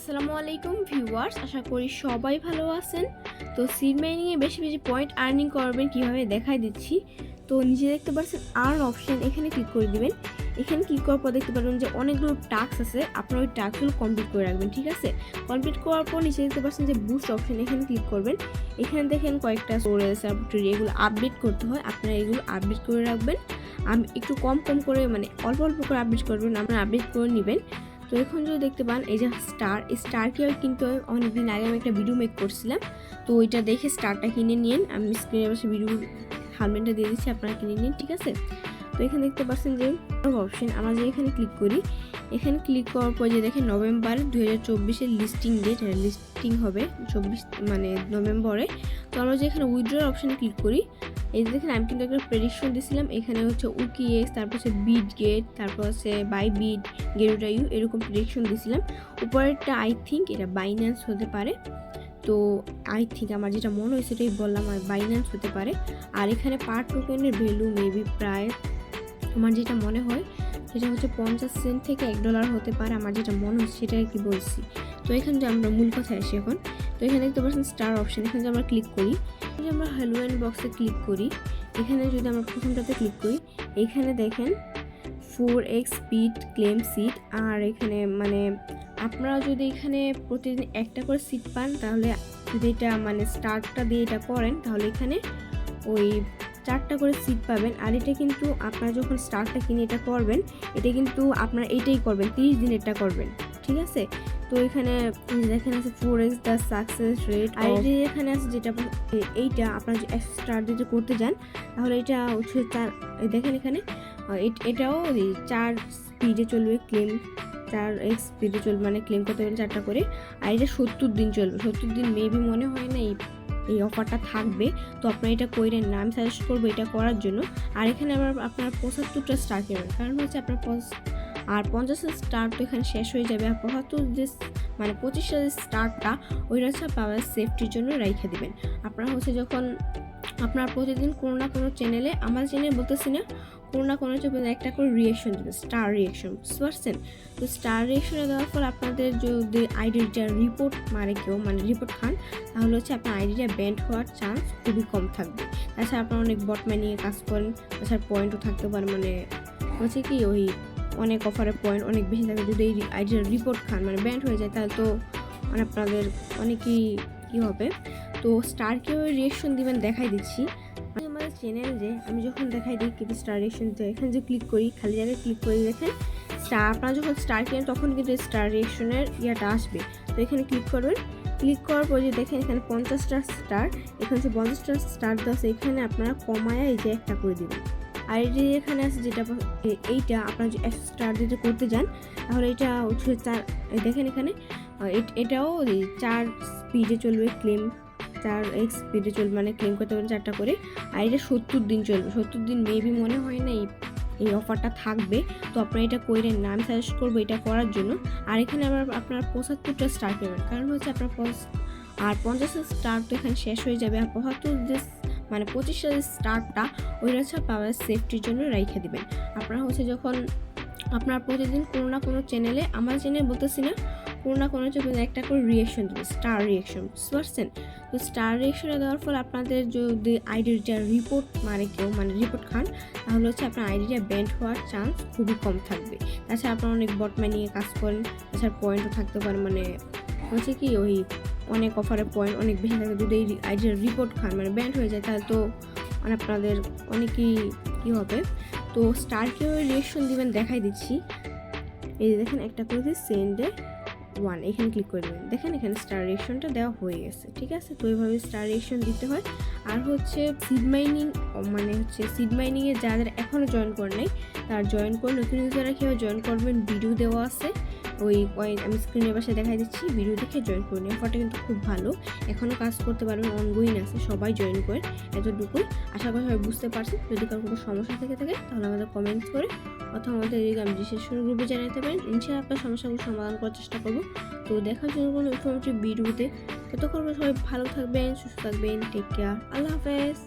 আসসালামু আলাইকুম ভিউয়ার্স, আশা করি সবাই ভালো আছেন। তো সিড মাইনিংয়ে বেশি বেশি পয়েন্ট আর্নিং করবেন, কীভাবে দেখাই দিচ্ছি। তো নিচে দেখতে পাচ্ছেন আর্ন অপশন এখানে ক্লিক করে দিবেন। এখানে ক্লিক করার পর দেখতে পারবেন যে অনেকগুলো টাস্ক আছে, আপনার ওই টাস্কগুলো কমপ্লিট করে রাখবেন, ঠিক আছে? কমপ্লিট করার পর নিচে দেখতে পাচ্ছেন যে বুস্ট অপশন এখানে ক্লিক করবেন। এখানে দেখেন কয়েকটা স্টোরেজ সাপোর্টের এগুলো আপডেট করতে হয়, আপনারা এগুলো আপডেট করে রাখবেন। আমি একটু কম কম করে মানে অল্প অল্প করে আপডেট করবেন, আপনারা আপডেট করে নেবেন। তো এখন যদি দেখতে পান, এই যে স্টার এই স্টার কীভাবে কিনতে অনেকদিন আগে আমি একটা ভিডিও মেক করছিলাম। তো ওইটা দেখে স্টারটা কিনে নিন আমি স্ক্রিনে বসে ভিডিও হারমেনটা দিয়ে দিচ্ছি, আপনারা কিনে নিন, ঠিক আছে? তো এখানে দেখতে পাচ্ছেন যে অপশন আমরা যে এখানে ক্লিক করি, এখানে ক্লিক করার পর যে দেখেন নভেম্বর দু হাজার লিস্টিং ডেট লিস্টিং হবে চব্বিশ মানে নভেম্বরে তো আমরা যে এখানে উইথড্রর অপশানে ক্লিক করি এই যে দেখেন, আমি কিন্তু একটা প্রেডিকশন দিয়েছিলাম এখানে হচ্ছে উকি এক্স তারপর হচ্ছে বিট গেট তারপর হচ্ছে বাই বিট গেরুটা ইউ এরকম প্রেডিকশন দিয়েছিলাম উপরেরটা আই থিঙ্ক এটা বাইন্যান্স হতে পারে। তো আই থিঙ্ক আমার যেটা মনে হয় সেটাই বললাম, আর বাইন্যান্স হতে পারে। আর এখানে পার টোকেনের ভ্যালু মেবি প্রায় আমার যেটা মনে হয়, সেটা হচ্ছে পঞ্চাশ সেন্ট থেকে এক ডলার হতে পারে আমার যেটা মনে হচ্ছে সেটা আর কি বলছি। তো এখানে যে আমরা মূল কথায় আসি এখন। তো এখানে দেখতে পাচ্ছেন স্টার অপশন এখানে আমরা ক্লিক করি। আমরা হ্যালোয়েন বক্সে ক্লিক করি। এখানে যদি আমরা প্রথমটাতে ক্লিক করি, এখানে দেখেন four X speed claim seat আর এখানে মানে আপনারা যদি এখানে প্রতিদিন একটা করে সিট পান, তাহলে যদি এটা মানে স্টার্টটা দিয়ে এটা করেন, তাহলে এখানে ওই চারটা করে সিট পাবেন আর এটা কিন্তু আপনারা যখন স্টার্টটা কিনে এটা করবেন এটা কিন্তু আপনারা এইটাই করবেন তিরিশ দিন এটা করবেন ঠিক আছে? তো এখানে এখানে আছে four X the success rate আর এটা এখানে আছে যেটা এইটা আপনারা যে স্টার্ট যদি করতে যান তাহলে এটা হচ্ছে চার দেখেন এখানে এটাও চার স্পিডে চলবে ক্লেম চার এক্স স্পিডে চলবে মানে ক্লেম করতে গেলে চারটা করে আর এটা সত্তর দিন চলবে সত্তর দিন মেবি মনে হয় না এই এই অফারটা থাকবে। তো আপনারা এটা কইরেন না। আমি সাজেস্ট করব এটা করার জন্য। আর এখানে আবার আপনার পঁচাত্তরটা স্টার কেবেন কারণ হচ্ছে আপনার আর পঞ্চাশের স্টার তো এখানে শেষ হয়ে যাবে। আর পঁচাত্তর যে মানে পঁচিশটা স্টারটা ওইটা হচ্ছে আপনার সেফটির জন্য রেখে দেবেন। আপনারা হচ্ছে যখন আপনার প্রতিদিন কোনো না কোনো চ্যানেলে আমার চ্যানেল বলতেছি না কোনো না কোনো চ্যানেলে একটা করে রিয়েকশন দেবে স্টার রিয়েকশন বুঝতে পারছেন? তো স্টার রিয়েকশনে দেওয়ার ফলে আপনাদের যদি আইডিটা রিপোর্ট মারে কেউ মানে রিপোর্ট খান, তাহলে হচ্ছে আপনার আইডিটা ব্যান্ড হওয়ার চান্স খুবই কম থাকবে। তাছাড়া আপনারা অনেক বট নিয়ে কাজ করেন, তাছাড়া পয়েন্টও থাকতে পারে মানে হচ্ছে কি ওই অনেক অফারের পয়েন্ট অনেক বেশি থাকে, যদি এই আইডির রিপোর্ট খান মানে ব্যান্ড হয়ে যায়, তাহলে তো মানে আপনাদের অনেকই কী হবে? তো স্টার কীভাবে রিয়েকশন দিবেন দেখাই দিচ্ছি। চ্যানেল যে আমি যখন দেখাই দিই কিন্তু স্টার দিতে হয়, এখানে যে ক্লিক করি খালি জায়গায় ক্লিক করে দেখেন স্টার আপনারা যখন স্টার কেনেন তখন কিন্তু স্টার রিয়েকশনের ইয়াটা আসবে। তো এখানে ক্লিক করবেন। ক্লিক করার পর যে দেখেন এখানে পঞ্চাশটা স্টার এখানে যে পঞ্চাশটা স্টার দেওয়া আছে এখানে আপনারা কমায় এই যে একটা করে দেবেন। আর যে এখানে আছে যেটা এইটা আপনারা যে স্টার দিতে করতে যান তাহলে এটা হচ্ছে চার দেখেন এখানে এটাও চার স্পিডে চলবে ক্লেম চার এক্স স্পিডে চলবে মানে ক্লেম করতে পারেন চারটা করে। আর এটা সত্তর দিন চলবে। সত্তর দিন মেবি মনে হয় না এই এই অফারটা থাকবে। তো আপনারা এটা করেন না। আমি সাজেস্ট করব এটা করার জন্য। আর এখানে আবার আপনার পঁচাত্তরটা স্টার করবেন কারণ হচ্ছে আপনার আর পঞ্চাশের স্টার তো এখানে শেষ হয়ে যাবে। আর পঁচাত্তর যে মানে পঁচিশটা যে স্টারটা ওইটা হচ্ছে পাওয়ার সেফটির জন্য রেখে দেবেন। আপনারা হচ্ছে যখন আপনার প্রতিদিন কোনো না কোনো চ্যানেলে আমার চ্যানেল বলতেছি না কোনো না কোনো চ্যানেলে একটা করে রিয়েকশন দেবে স্টার রিয়েকশন বুঝতে পারছেন? তো স্টার রিয়েকশনে দেওয়ার ফলে আপনাদের যদি আইডিটা রিপোর্ট মানে কেউ মানে রিপোর্ট খান, তাহলে হচ্ছে আপনার আইডিটা ব্যান্ড হওয়ার চান্স খুবই কম থাকবে। তাছাড়া আপনারা অনেক বট নিয়ে কাজ করেন, তাছাড়া পয়েন্টও থাকতে পারে মানে হচ্ছে কি ওই অনেক অফারের পয়েন্ট অনেক বেশি থাকে, যদি এই আইডির রিপোর্ট খান মানে ব্যান্ড হয়ে যায়, তাহলে তো মানে আপনাদের অনেকই কী হবে? তো স্টার কীভাবে রিয়েকশন দিবেন, দেখাই দিচ্ছি। এই দেখেন, একটা করে সেন্ডে ওয়ান এখানে ক্লিক করে দেবেন। দেখেন এখানে স্টার রেশনটা দেওয়া হয়ে গেছে, ঠিক আছে? তো এইভাবে স্টার রেশন দিতে হয়। আর হচ্ছে সিড মাইনিং মানে হচ্ছে সিড মাইনিংয়ে যারা এখনও জয়েন করে নাই, তার জয়েন করে নতুন ইউজাররা কীভাবে জয়েন করবেন ভিডিও দেওয়া আছে। ওই আমি স্ক্রিনের পাশে দেখাই দিচ্ছি ভিডিও দেখে জয়েন করে নিন অফারটা কিন্তু খুব ভালো। এখনও কাজ করতে পারবেন অনগোয়িং আছে, সবাই জয়েন করেন এতটুকুই আশা করি সবাই বুঝতে পারছেন যদি কারও কোনো সমস্যা থেকে থাকে, তাহলে আমাদের কমেন্টস করে অথবা আমাদের আমি ডিসক্রিপশন গ্রুপে জানাতে পারেন। ইনশাআল্লাহ আপনার সমস্যাগুলো সমাধান করার চেষ্টা করব। তো দেখার জন্য কোনো ইনফরমেটিভ ভিডিওতে ততক্ষণ সবাই ভালো থাকবেন, সুস্থ থাকবেন টেক কেয়ার আল্লাহ হাফেজ।